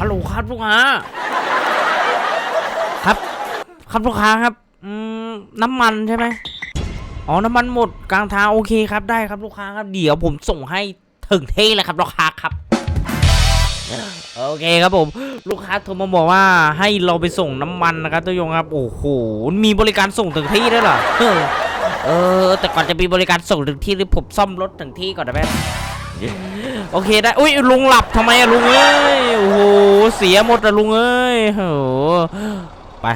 ฮัลโหลครับลูกค้าครับ ครับลูกค้าครับ อืมน้ำมันใช่ไหมอ๋อน้ำมันหมดกลางทางโอเคครับได้ครับลูกค้าครับเดี๋ยวผมส่งให้ถึงที่เลยครับลูกค้าครับโอเคครับผม ลูกค้าโทรมาบอกว่าให้เราไปส่งน้ำมันนะครับทุกยงครับ โอ้โหมีบริการส่งถึงที่ด้วยเหรอเออแต่ก่อนจะมีบริการส่งถึงที่ผมซ่อมรถถึงที่ก่อนนะแม่ โอเคได้ อุ้ยลุงหลับทำไมอะลุงเอ้ย โอ้โห เสียหมดอะลุงเอ้ยโอ้โห ไป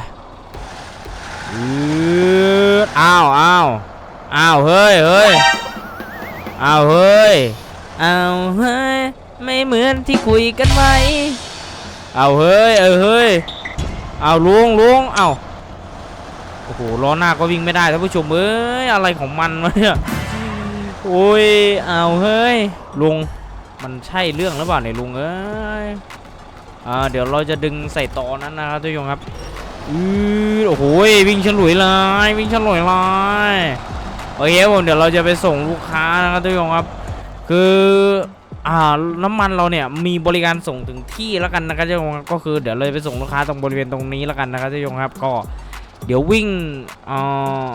อืดอ้าวอ้าวอ้าวเฮ้ยเฮ้ยอ้าวเฮ้ยอ้าวเฮ้ย ไม่เหมือนที่คุยกันไว้อ้าวเฮ้ย เออเฮ้ยอ้าวลุงลุงอ้าวโอ้โหล้อหน้าก็วิ่งไม่ได้ท่านผู้ชมเอ้ย อะไรของมันวะเนี่ย อ้ยเอาเฮ้ยลุงมันใช่เรื่องหรือเปล่าเนี่ยลุงเอ้ยอ่าเดี๋ยวเราจะดึงใส่ต่อนั้นนะครับทุกคนครับอือโอ้โหยวิ่งฉลุยเลยวิ่งฉลุยเลยโอเคผมเดี๋ยวเราจะไปส่งลูกค้านะครับทุกคนครับ คืออ่าน้ำมันเราเนี่ยมีบริการส่งถึงที่แล้วกันนะครับทุกคนครับก็คือเดี๋ยวเราไปส่งลูกค้าตรงบริเวณตรงนี้แล้วกันนะครับทุกคนครับก็เดี๋ยววิ่งอ่า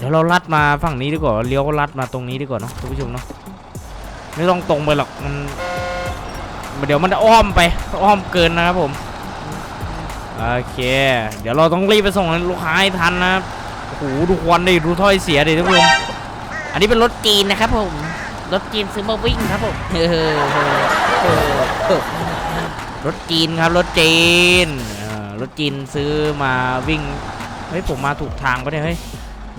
เดี๋ยวเราลัดมาฝั่งนี้ดีกว่าเลี้ยวก็ลัดมาตรงนี้ดีกว่าเนาะคุณผู้ชมเนาะไม่ต้องตรงไปหรอกมันเดี๋ยวมันจะอ้อมไปอ้อมเกินนะครับผมโอเค เดี๋ยวเราต้องรีบไปส่งลูกค้าให้ทันนะครับโอ้โหดูควันดิดูถ้อยเสียดิทุกคนอันนี้เป็นรถจีนนะครับผมรถจีนซื้อมาวิ่งครับผมเออเออเออรถจีนครับรถจีนรถจีนซื้อมาวิ่งเฮ้ยผมมาถูกทางปะเนี่ยเฮ้ย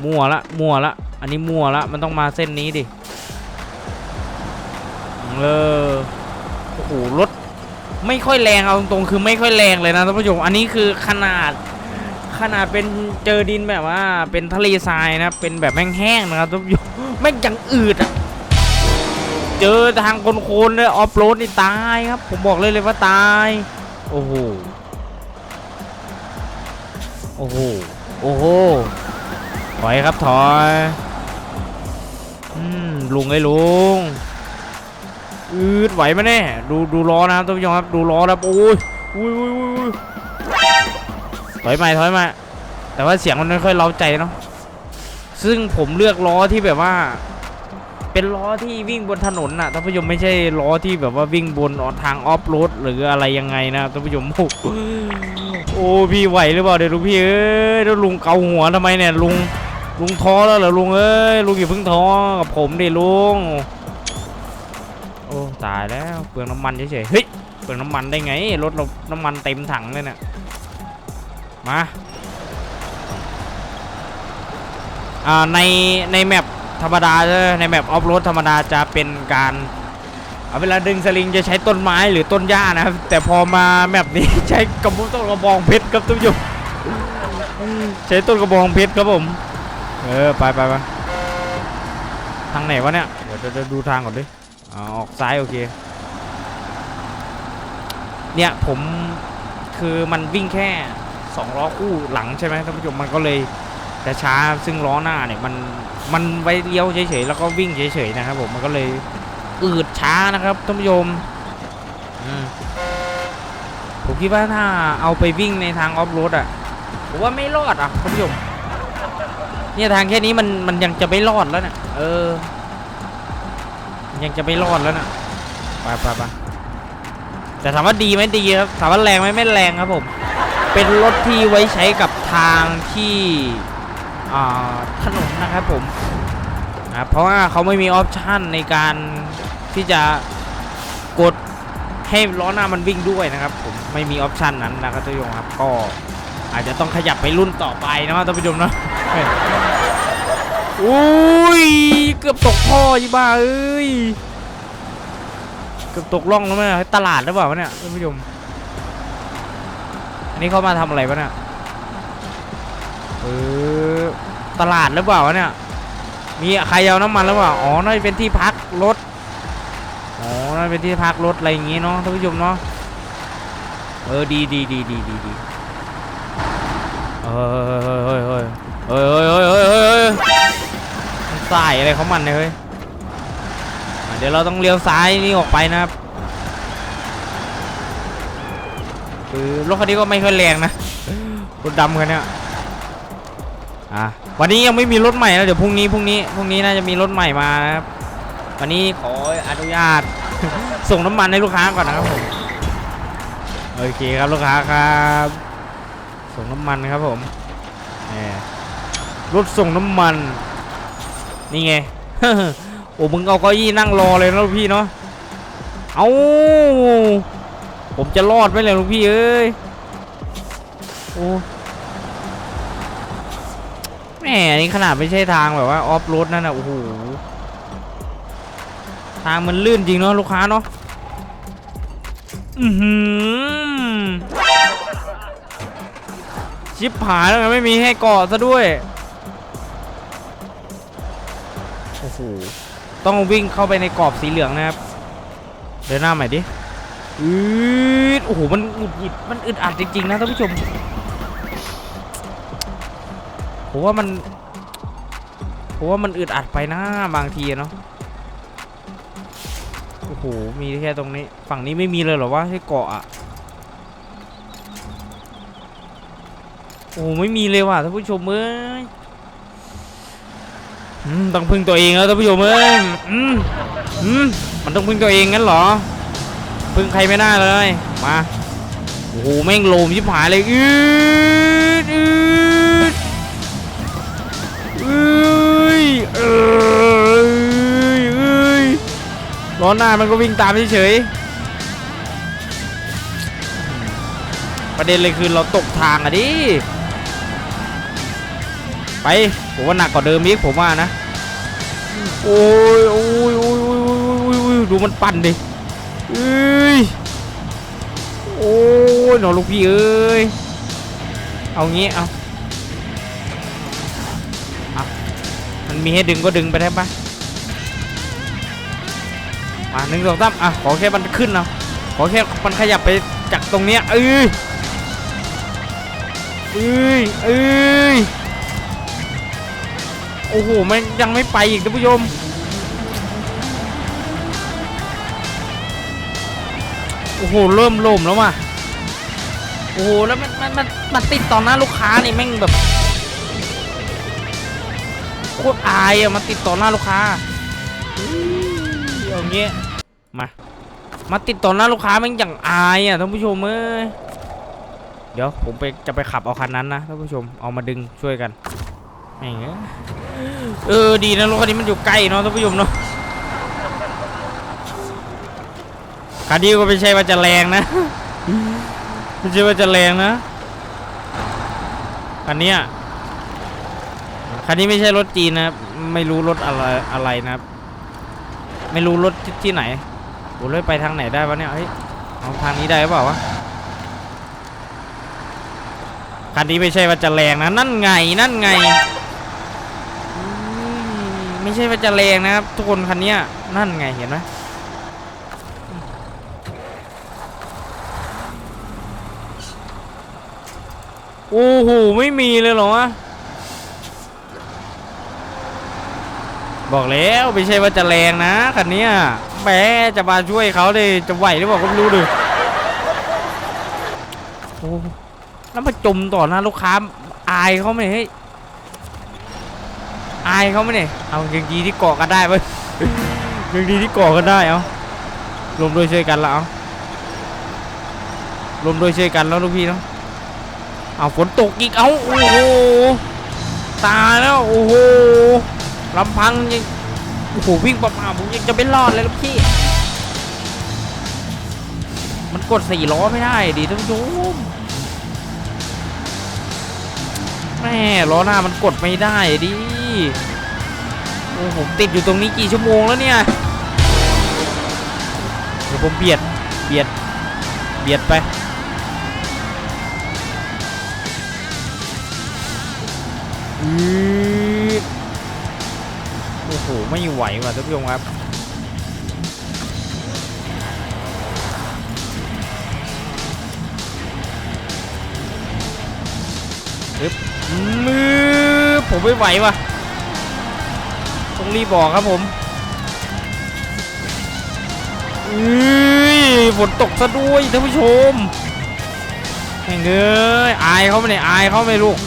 มั่วละมั่วละอันนี้มั่วละมันต้องมาเส้นนี้ดิเออโอ้โหรถไม่ค่อยแรงเอาตรงๆคือไม่ค่อยแรงเลยนะท่านผู้ชมอันนี้คือขนาดขนาดเป็นเจอดินแบบว่าเป็นทะเลทรายนะเป็นแบบแห้งๆนะครับท่านผู้ชมแม่งยังอืดอะเจอทางโคนๆเลยออฟโรดนี่ตายครับ ผมบอกเลยเลยว่าตาย โอ้โหโอ้โหโอ้โห ถอยครับถอยอืมลุงไอ้ลุงอืดไหวไหมเนี่ยดูดูล้อนะครับท่านผู้ชมครับดูล้อแล้วโอ้ยอุ้ยอุ้ยอุ้ยอุ้ยถอยมาถอยมาแต่ว่าเสียงมันไม่ค่อยเล้าใจเนาะซึ่งผมเลือกล้อที่แบบว่า เป็นล้อที่วิ่งบนถนนน่ะท่านผู้ชมไม่ใช่ล้อที่แบบว่าวิ่งบนทางออฟโรดหรืออะไรยังไงนะท่านผู้ชมโอ้โหโอ้พี่ไหวหรือเปล่าเดี๋ยวลุงพี่เอ้ยแล้วลุงเกาหัวทำไมเนี่ยลุง ลุงท้อแล้วเหรอลุงเอ้ยลุงอย่าเพิ่งท้อกับผมดิลุงโอ้ตายแล้วเปลืองน้ำมันเฉยๆเฮ้ยเปลืองน้ำมันได้ไงรถเราน้ำมันเต็มถังเลยเนี่ยมาอ่าในในแมปธรรมดาใช่ในแมปออฟโรดธรรมดาจะเป็นการเอาเวลาดึงสลิงจะใช้ต้นไม้หรือต้นหญ้านะครับ แต่พอมาแมปนี้ใช้กระบอกต้นกระบองเพชรครับทุกผู้ชมใช้ต้นกระบองเพชรครับผม เออไปไปไปทางไหนวะเนี่ย เดี๋ยวเดี๋ยวเดี๋ยวดูทางก่อนดิอออกซ้ายโอเค เนี่ยผมคือมันวิ่งแค่สองล้อคู่หลังใช่ไหมท่านผู้ชมมันก็เลยจะช้าซึ่งล้อหน้าเนี่ยมันมันไว้เลี้ยวเฉยๆแล้วก็วิ่งเฉยๆนะครับผมมันก็เลยอืดช้านะครับท่านผู้ชมผมคิดว่าถ้าเอาไปวิ่งในทางออฟโรดอะผมว่าไม่รอดอะท่านผู้ชม เนี่ยทางแค่นี้มันมันยังจะไม่รอดแล้วเนี่ยเออ ยังจะไม่รอดแล้วน่ะไปไปไปแต่ถามว่าดีไหมดีครับถามว่าแรงไหมไม่แรงครับผม เป็นรถที่ไว้ใช้กับทางที่ถนนนะครับผมนะเพราะว่าเขาไม่มีออปชันในการที่จะกดให้ล้อหน้ามันวิ่งด้วยนะครับผมไม่มีออปชันนั้นนะครับท่านครับก็ อาจจะต้องขยับไปรุ่นต่อไปนะครับท่านผู้ชมเนาะอุ้ยเกือบตกท่อยี่บ้าเอ้ยเกือบตกร่องแล้วมั้ยตลาดหรือเปล่าวะเนี่ยท่านผู้ชมอันนี้เขามาทำอะไรวะเนี่ยเออตลาดหรือเปล่าวะเนี่ยมีใครเอาน้ำมันหรือเปล่าอ๋อน่าจะเป็นที่พักรถอ๋อน่าจะเป็นที่พักรถอะไรอย่างงี้เนาะท่านผู้ชมเนาะเออดีดีดีดีดีดี เฮ้ยเฮ้ยเฮ้ยเฮ้ยเฮ้ยเฮ้ยเฮ้ยสายอะไรเขามันเลยเฮ้ยเดี๋ยวเราต้องเลี้ยวซ้ายนี่ออกไปนะครับคือรถคันนี้ก็ไม่ค่อยแรงนะรถดำคันนี้อะวันนี้ยังไม่มีรถใหม่นะเดี๋ยวพรุ่งนี้พรุ่งนี้พรุ่งนี้น่าจะมีรถใหม่มาครับวันนี้ขออนุญาต ส่งน้ำมันให้ลูกค้าก่อนนะครับผมโอเคครับลูกค้าครับ ส่งน้ำมันครับผมนี่รถส่งน้ำมัน นี่ไงโอ้มึงเอาเก้าอี้นั่งรอเลยนะลูกพี่เนาะเอาผมจะรอดไหมเลยลูกพี่เอ้ยโอ้แหมนี่ขนาดไม่ใช่ทางแบบว่าออฟโรดนั่นนะโอ้โหทางมันลื่นจริงเนาะลูกค้าเนาะอือหือ ชิปหายแล้วไงไม่มีให้เกาะซะด้วย โอ้โห ต้องวิ่งเข้าไปในกรอบสีเหลืองนะครับ เดินหน้าใหม่ดิอืดโอ้โห มันหงุดหงิด มันอึดอัดจริง ๆ นะท่านผู้ชม ผมว่ามัน ผมว่ามันอึดอัดไปนะบางทีเนาะ โอ้โห มีแค่ตรงนี้ ฝั่งนี้ไม่มีเลยเหรอวะให้เกาะอะ โอ้ไม่มีเลยว่ะท่านผู้ชมเอ้ยต้องพึ่งตัวเองแล้วท่านผู้ชมเอ้ยมันต้องพึ่งตัวเองงั้นเหรอ พึ่งใครไม่ได้เลย มา โอ้โหแม่งโลมชิบหายเลยอืดอืดเอ้ยเอ้ยเอ้ยล้อหน้ามันก็วิ่งตามเฉยประเด็นเลยคือเราตกทางอะดิ ไปผมว่าหนักกว่าเดิมอีกผมว่านะโอ้ยโอ้ยโอ้ยโอ้ยโอ้ยโอ้ยดูมันปั่นดิเอ้ยโอ้ยหนอลูกพี่เอ้ยเอางี้เอาเอามันมีให้ดึงก็ดึงไปได้ปะมาหนึ่งสองสามอะขอแค่มันขึ้นเอาขอแค่มันขยับไปจากตรงเนี้ยเอ้ยเอ้ยเอ้ย โอ้โหมันยังไม่ไปอีกท่านผู้ชมโอ้โหเริ่มล่มแล้วว่ะโอ้โหแล้วมันมันมันมันติดต่อหน้าลูกค้านี่แม่งแบบโคตรอายอะมาติดต่อหน้าลูกค้าอย่างเงี้ยมามาติดต่อหน้าลูกค้าแม่งอย่างอายอะท่านผู้ชมเอ้ยเดี๋ยวผมไปจะไปขับเอาคันนั้นนะท่านผู้ชมเอามาดึงช่วยกัน แม่งเออดีนะรถคันนี้มันอยู่ใกล้เนาะท่านผู้ชมเนาะคันนี้ก็ไม่ใช่ว่าจะแรงนะไม่ใช่ว่าจะแรงนะคันนี้คันนี้ไม่ใช่รถจีนนะไม่รู้รถอะไรอะไรนะครับไม่รู้รถที่ที่ไหนโอ้เลยไปทางไหนได้วะเนี่ยเฮ้ยเอาทางนี้ได้หรือเปล่าวะคันนี้ไม่ใช่ว่าจะแรงนะนั่นไงนั่นไง ไม่ใช่ว่าจะแรงนะครับ ทุกคนคันนี้นั่นไงเห็นไหมโอ้โหไม่มีเลยเหรอวะบอกแล้วไม่ใช่ว่าจะแรงนะคันนี้แหมจะมาช่วยเขาเลยจะไหวหรือเปล่าก็ไม่รู้ดิโอ้แล้วมาจมต่อหน้าลูกค้าอายเขาไหมเฮ้ย อายเขาไหมเนี่ยเอายังดีที่เกาะกันได้เว้ยยังดีที่เกาะกันได้เอารวมด้วยช่วยกันละเอารวมด้วยช่วยกันแล้วลูกพี่เนาะเอาฝนตกอีกเอาโอ้โหตายแล้วโอ้โหลำพังยังโอ้โหวิ่งประมาผมยังจะไม่รอดเลยลูกพี่ มันกดสี่ล้อไม่ได้ดิท่านผู้ชมแม่ล้อหน้ามันกดไม่ได้ดิ โอ้ผมติดอยู่ตรงนี้กี่ชั่วโมงแล้วเนี่ย เดี๋ยวผมเบียด เบียด เบียดไป อืดโอ้โห ไม่ไหวว่ะท่านผู้ชมครับอึ๊บมือผมไม่ไหวว่ะ ต้องรีบบอกครับผมเอ้ยฝนตกซะด้วยท่านผู้ชมแม่งเอ้ยอายเขาไม่ได้อายเขาไม่ลูก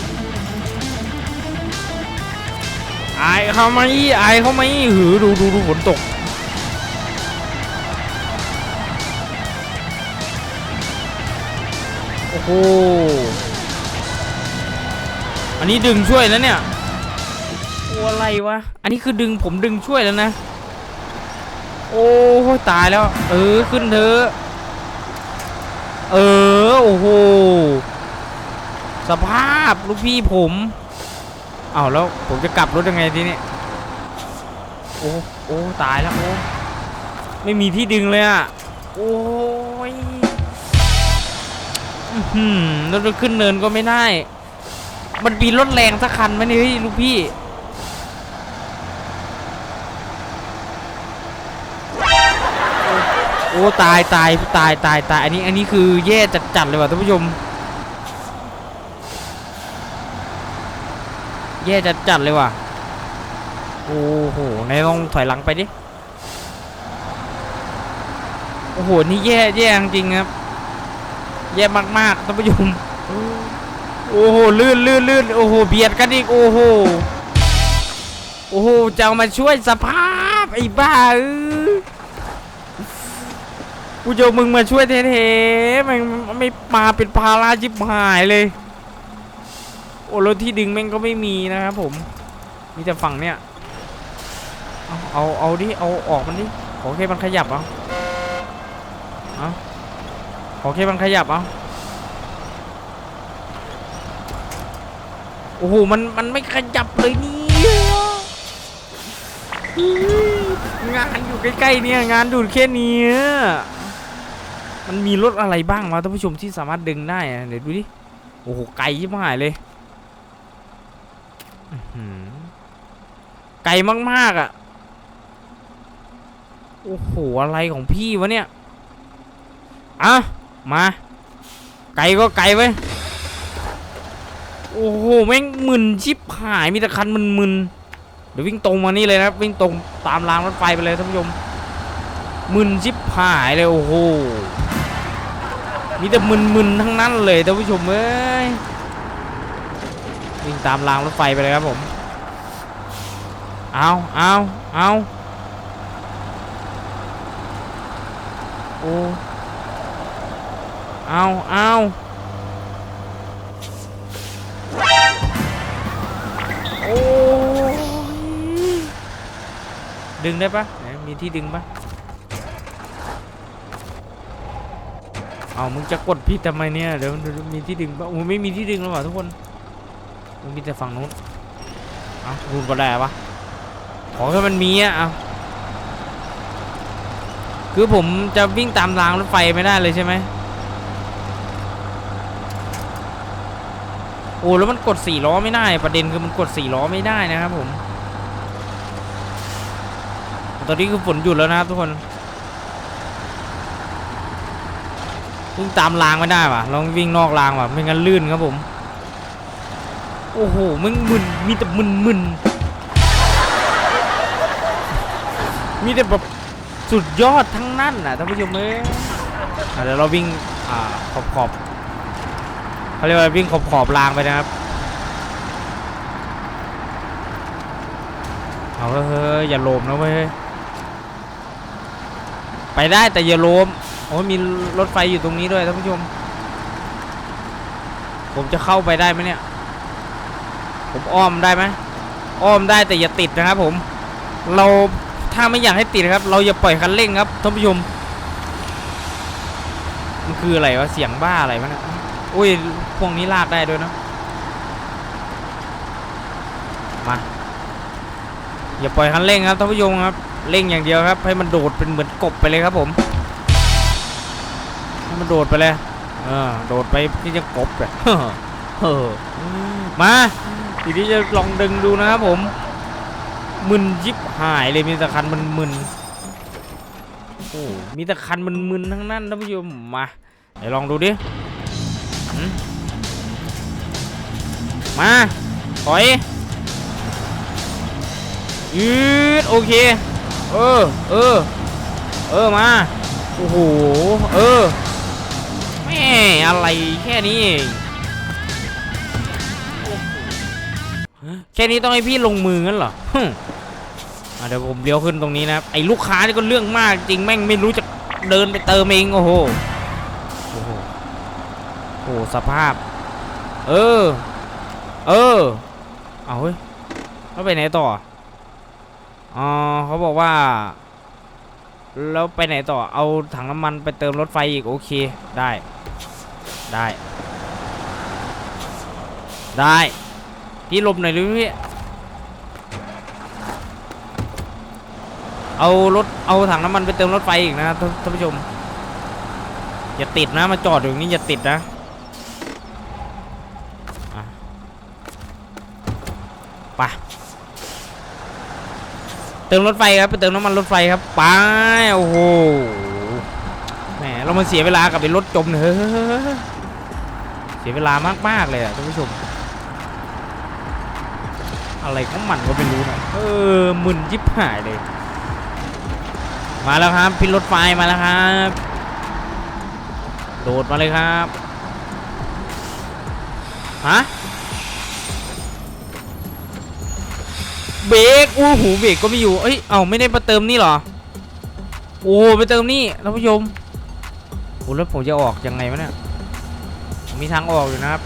อายเขาไหมอายเขาไหมหือดูดูดูฝนตกโอ้โหอันนี้ดึงช่วยแล้วเนี่ย อะไรวะ อันนี้คือดึงผมดึงช่วยแล้วนะ โอ้ยตายแล้ว เออขึ้นเถอะเออโอ้โหสภาพลูกพี่ผมเอาแล้วผมจะกลับรถยังไงทีนี้โอ้โอ้ตายแล้วโอ้ไม่มีที่ดึงเลยอะโอ้ยหืมรถจะขึ้นเนินก็ไม่ได้ มันมีรถแรงสักคันไหมนี่ลูกพี่ โอ้ตายตายตายตายตายอันนี้อันนี้คือแย่จัดจัดๆเลยว่ะท่านผู้ชม แย่จัดจัดๆเลยว่ะโอ้โหไหนลองถอยหลังไปดิโอ้โหนี่แย่แย่จริงครับแย่มากๆท่านผู้ชมโอ้โหลื่นลื่นลื่นโอ้โหเบียดกันอีกโอ้โหโอ้โหจะมาช่วยสภาพไอ้บ้าเออ กูจะมึงมาช่วยเท่ๆมันไม่มาเป็นภาราจิบหายเลย โอ้รถที่ดึงแม่งก็ไม่มีนะครับผม มีแต่ฝั่งเนี้ย เอาเอาเอาดิ เอาออกมันดิ ขอแค่มันขยับเอาเอาขอแค่มันขยับเอาโอ้โห มัน มันไม่ขยับเลยเนี่ยงานอยู่ใกล้ๆเนี่ย งานดูดแค่นี้ มันมีรถอะไรบ้างวะท่านผู้ชมที่สามารถดึงได้อะเดี๋ยวดูดิ โอ้โห ไกลชิบหายเลย ไกลมากๆอะ โอ้โห อะไรของพี่วะเนี่ย อะ มา ไกลก็ไกลไว้ยโอ้โห แม่งมึนชิบหาย มีแต่คันมึนๆ เดี๋ยววิ่งตรงมานี่เลยนะวิ่งตรงตามรางรถไฟไปเลยท่านผู้ชมมึนชิบหายเลยโอ้โห มีแต่มึนๆทั้งนั้นเลยท่านผู้ชมเอ้ยวิ่งตามรางรถไฟไปเลยครับผม เอาเอาเอาโอ้เอาเอาโอ้ดึงได้ปะมีที่ดึงปะ เอามึงจะกดผิดทำไมเนี่ยเดี๋ยวมีที่ดึงปะโอ้ไม่มีที่ดึงแล้วว่ะทุกคนมันมีแต่ฝั่งนู้นเอาดูก็ได้ปะขอแค่มันมีอะเอาคือผมจะวิ่งตามรางรถไฟไม่ได้เลยใช่ไหมโอ้แล้วมันกดสี่ล้อไม่ได้ประเด็นคือมันกดสี่ล้อไม่ได้นะครับผม ตอนนี้คือฝนหยุดแล้วนะครับทุกคน วิ่งตามรางไม่ได้ว่ะลองวิ่งนอกรางว่ะไม่งั้นลื่นครับผม โอ้โหมึงมึนมีแต่มึนมึนมีแต่แบบสุดยอดทั้งนั้นน่ะท่านผู้ชมเอ้ยเดี๋ยวเราวิ่งอ่าขอบขอบเขาเรียกว่าวิ่งขอบขอบรางไปนะครับเอาเฮ้ยอย่าโลมนะเว้ยไปได้แต่อย่าโลม โอ้ยมีรถไฟอยู่ตรงนี้ด้วยท่านผู้ชม ผมจะเข้าไปได้ไหมเนี่ย ผมอ้อมได้ไหมอ้อมได้แต่อย่าติดนะครับผม เราถ้าไม่อยากให้ติดครับ เราอย่าปล่อยคันเร่งครับท่านผู้ชม มันคืออะไรวะเสียงบ้าอะไรวะเนี่ยอุ้ยพวกนี้ลากได้ด้วยเนะมาอย่าปล่อยคันเร่งครับท่านผู้ชมครับเร่งอย่างเดียวครับ ให้มันโดดเป็นเหมือนกบไปเลยครับผม มันโดดไปเลยเออโดดไปที่จะกบเลยเออมาทีนี้จะลองดึงดูนะครับผมมึนยิบหายเลยมีแต่คันมันมึนโอ้มีแต่คันมันมึนทั้งนั้นท่านผู้ชมมาเดี๋ยวลองดูดิมาถอยยืดโอเค เออเออเออมาโอ้โหเออ ม่อะไรแค่นี้เองแค่นี้ต้องให้พี่ลงมืองั้นเหรอฮึเดี๋ยวผมเลี้ยวขึ้นตรงนี้นะไอ้ลูกค้านี่ก็เรื่องมากจริงแม่งไม่รู้จะเดินไปเติมเองโอ้โหโอ้โหโอ้โหสภาพ เออ เออ เอาเฮ้ยแล้วไปไหนต่ออ๋อเขาบอกว่า แล้วไปไหนต่อเอาถังน้ำมันไปเติมรถไฟอีกโอเคได้ ได้ ได้พี่หลบหน่อยหรือพี่เอารถเอาถังน้ำมันไปเติมรถไฟอีกนะท่านผู้ชม อย่าติดนะมาจอดอยู่างนี้อย่าติดนะไป เติมรถไฟครับไปเติมน้ำมันรถไฟครับไปโอ้โหแหมเรามาเสียเวลากับไอ้รถจมเลยเฮ้ยเสียเวลามากๆเลยอะท่านผู้ชม อะไรของมันก็ไม่รู้นะเออมึนยิบหายเลย มาแล้วครับพินรถไฟมาแล้วครับ โดดมาเลยครับฮะ เบรกโอ้โหเบรกก็ไม่อยู่เอ้ย เอ้าไม่ได้มาเติมนี่หรอ โอ้ไปเติมนี่ท่านผู้ชมโอ้แล้วผมจะออกยังไงวะเนี่ย มีทางออกอยู่นะครับ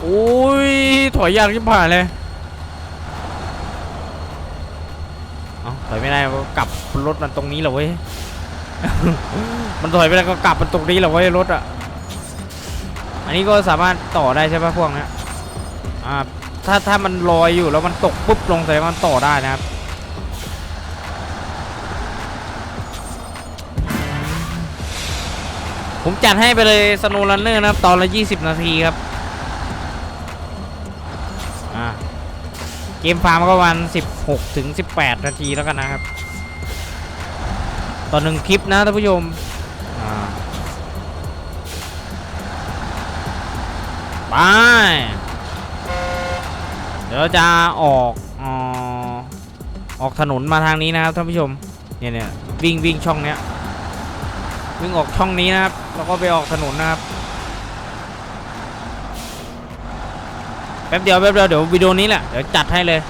โอ้ย ถอยยากชิบหายเลยเอาถอยไม่ได้ก็กลับรถมันตรงนี้เหรอเว้ย มันถอยไปแล้ก็กลับมันตรงนี้เหรอเว้ยรถอะ อันนี้ก็สามารถต่อได้ใช่ปะพวกเนี้ย อ่าถ้าถ้ามันลอยอยู่แล้วมันตกปุ๊บลงแสดงว่ามันต่อได้นะครับผมจัดให้ไปเลยสโนว์รันเนอร์นะครับ ตอนละ 20 นาทีครับ เกมฟาร์มก็วัน 16 ถึง 18 นาทีแล้วกันนะครับ ต่อหนึ่งคลิปนะท่านผู้ชมไป เราจะออกอออกถนนมาทางนี้นะครับท่านผู้ชมเนี่ยเนี่ยวิ่งวิ่งช่องเนี้ยวิ่งออกช่องนี้นะครับ แล้วก็ไปออกถนนนะครับแป๊บเดียวแป๊บเดียวเดี๋ยววิดีโอนี้แหละเดี๋ยวจัดให้เลย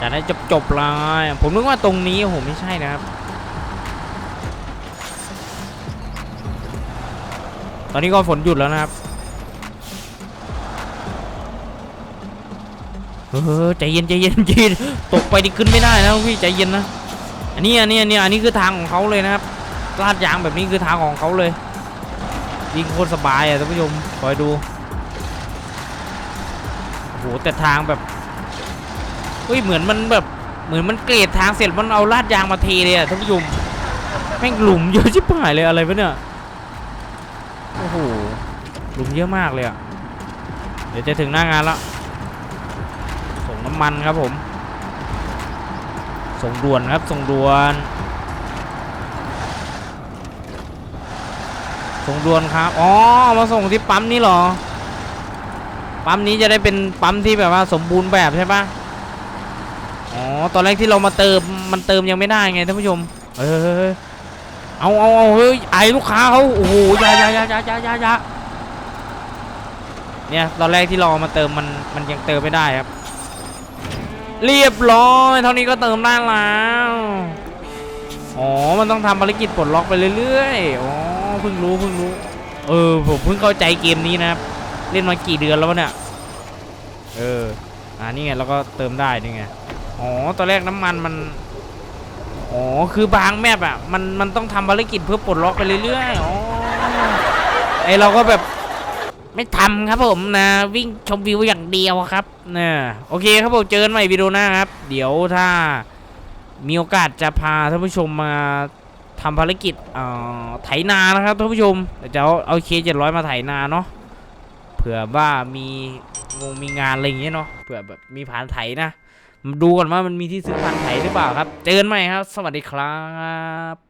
จัดให้จบจบเลยผมนึกว่าตรงนี้โอ้โหไม่ใช่นะครับ ตอนนี้ก็ฝนหยุดแล้วนะครับ เออใจเย็นใจเย็นใจเย็นตกไปนี่ขึ้นไม่ได้นะพี่ใจเย็นนะอันนี้อันนี้อันนี้อันนี้คือทางของเขาเลยนะครับลาดยางแบบนี้คือทางของเขาเลยยิงโคตรสบายอะท่านผู้ชมคอยดูโหแต่ทางแบบเฮ้ยเหมือนมันแบบเหมือนมันเกรดทางเสร็จมันเอาลาดยางมาเทเลยอะท่านผู้ชมแม่งหลุมเยอะชิบหายเลยอะไรวะเนี่ยโอ้โหหลุมเยอะมากเลยอะเดี๋ยวจะถึงหน้างานแล้ว น้ำมันครับผม ส่งด่วนครับส่งด่วน ส่งด่วนครับ อ๋อ มาส่งที่ปั๊มนี้เหรอ ปั๊มนี้จะได้เป็นปั๊มที่แบบว่าสมบูรณ์แบบใช่ปะอ๋อ ตอนแรกที่เรามาเติมมันเติมยังไม่ได้ไงท่านผู้ชม เออเอาเอาเอาเฮ้ย ไอลูกค้าเขาโอ้โหยายายายายายายาเนี่ย ตอนแรกที่เรอามาเติมมันมันยังเติมไม่ได้ครับ เรียบร้อยเท่านี้ก็เติมได้แล้ว อ๋อ มันต้องทำภารกิจปลดล็อกไปเรื่อยๆ อ๋อ เพิ่งรู้เพิ่งรู้ เออ ผมเพิ่งเข้าใจเกมนี้นะครับ เล่นมากี่เดือนแล้ววะเนี่ย เออ อ่านี่ไงเราก็เติมได้นี่ไง อ๋อ ตอนแรกน้ำมันมัน อ๋อ คือบางแมปอะ มัน มันต้องทำภารกิจเพื่อปลดล็อกไปเรื่อยๆ อ๋อ ไอเราก็แบบ ไม่ทำครับผมนะ วิ่งชมวิวอย่างเดียวครับนะโอเคครับผมเจอกันใหม่วิดีโอหน้าครับ เดี๋ยวถ้ามีโอกาสจะพาท่านผู้ชมมาทำภารกิจเอ่อไถนานะครับท่านผู้ชมเดี๋ยวจะเอาเอาเคเจ็ดร้อยมาไถนาเนาะเผื่อว่ามีงงมีงานอะไรอย่างเงี้ยเนาะเผื่อแบบมีผ่านไถนะดูก่อนว่ามันมีที่ซื้อผ่านไถหรือเปล่าครับ เจอกันใหม่ครับ สวัสดีครับ